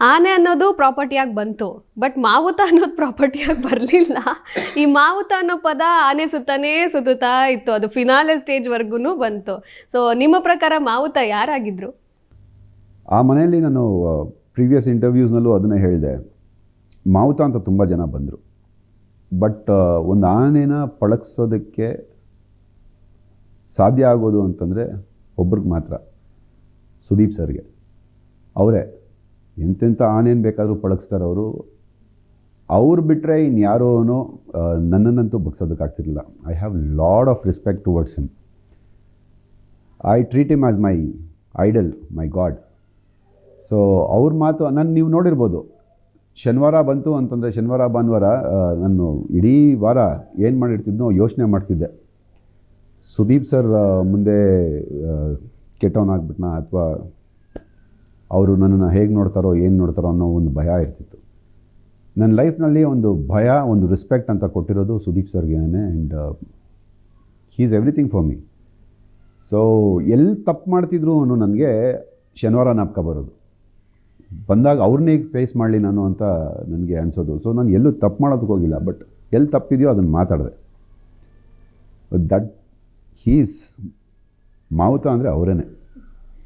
ಆನೆ ಅನ್ನೋದು ಪ್ರಾಪರ್ಟಿಯಾಗಿ ಬಂತು ಬಟ್ ಮಾವುತ ಅನ್ನೋದು ಪ್ರಾಪರ್ಟಿಯಾಗಿ ಬರಲಿಲ್ಲ. ಈ ಮಾವುತ ಅನ್ನೋ ಪದ ಆನೆ ಸುತ್ತಾನೇ ಸುತ್ತುತ್ತಾ ಇತ್ತು, ಅದು ಫಿನಾಲೆ ಸ್ಟೇಜ್ವರೆಗೂ ಬಂತು. ಸೊ ನಿಮ್ಮ ಪ್ರಕಾರ ಮಾವುತ ಯಾರಾಗಿದ್ದರು ಆ ಮನೆಯಲ್ಲಿ ನಾನು ಪ್ರೀವಿಯಸ್ ಇಂಟರ್ವ್ಯೂಸ್ನಲ್ಲೂ ಅದನ್ನೇ ಹೇಳಿದೆ. ಮಾವುತ ಅಂತ ತುಂಬ ಜನ ಬಂದರು. ಬಟ್ ಒಂದು ಆನೆನ ಪಳಗಿಸೋದಕ್ಕೆ ಸಾಧ್ಯ ಆಗೋದು ಅಂತಂದರೆ ಒಬ್ರಿಗೆ ಮಾತ್ರ, ಸುದೀಪ್ ಸರ್ಗೆ. ಅವರೇ ಎಂತೆಂಥ ಆನೇನು ಬೇಕಾದರೂ ಪಳಗಿಸ್ತಾರೆ ಅವರು. ಅವ್ರು ಬಿಟ್ಟರೆ ಇನ್ಯಾರೋ ನನ್ನನ್ನಂತೂ ಬಗ್ಸೋದಕ್ಕಾಗ್ತಿರಲಿಲ್ಲ. I have lot of respect towards him I treat him as my idol my god so ಅವ್ರ ಮಾತು, ನಾನು ನೀವು ನೋಡಿರ್ಬೋದು. ಶನಿವಾರ ಬಂತು ಅಂತಂದರೆ ಶನಿವಾರ, ಭಾನುವಾರ ನಾನು ಇಡೀ ವಾರ ಏನು ಮಾಡಿರ್ತಿದ್ನೋ ಯೋಚನೆ ಮಾಡ್ತಿದ್ದೆ. ಸುದೀಪ್ ಸರ್ ಮುಂದೆ ಕೆಟ್ಟವನಾಗ್ಬಿಟ್ನಾ ಅಥವಾ ಅವರು ನನ್ನನ್ನು ಹೇಗೆ ನೋಡ್ತಾರೋ, ಏನು ನೋಡ್ತಾರೋ ಅನ್ನೋ ಒಂದು ಭಯ ಇರ್ತಿತ್ತು. ನನ್ನ ಲೈಫ್ನಲ್ಲಿ ಒಂದು ಭಯ, ಒಂದು ರೆಸ್ಪೆಕ್ಟ್ ಅಂತ ಕೊಟ್ಟಿರೋದು Sudeep ಸರ್ಗೇನೆ and he is everything for me so ಎಲ್ಲಿ ತಪ್ಪು ಮಾಡ್ತಿದ್ರು ಅನ್ನೋ ನನಗೆ ಶನಿವಾರ ನಾಪ್ಕ ಬರೋದು. ಬಂದಾಗ ಅವ್ರನ್ನೇ ಫೇಸ್ ಮಾಡಲಿ ನಾನು ಅಂತ ನನಗೆ ಅನಿಸೋದು. ಸೊ ನಾನು ಎಲ್ಲೂ ತಪ್ಪು ಮಾಡೋದಕ್ಕೆ ಹೋಗಿಲ್ಲ ಬಟ್ ಎಲ್ಲಿ ತಪ್ಪಿದೆಯೋ ಅದನ್ನು ಮಾತಾಡಿದೆ. ದಟ್ ಹೀಸ್ ಮಾವುತ ಅಂದರೆ ಅವರೇನೆ.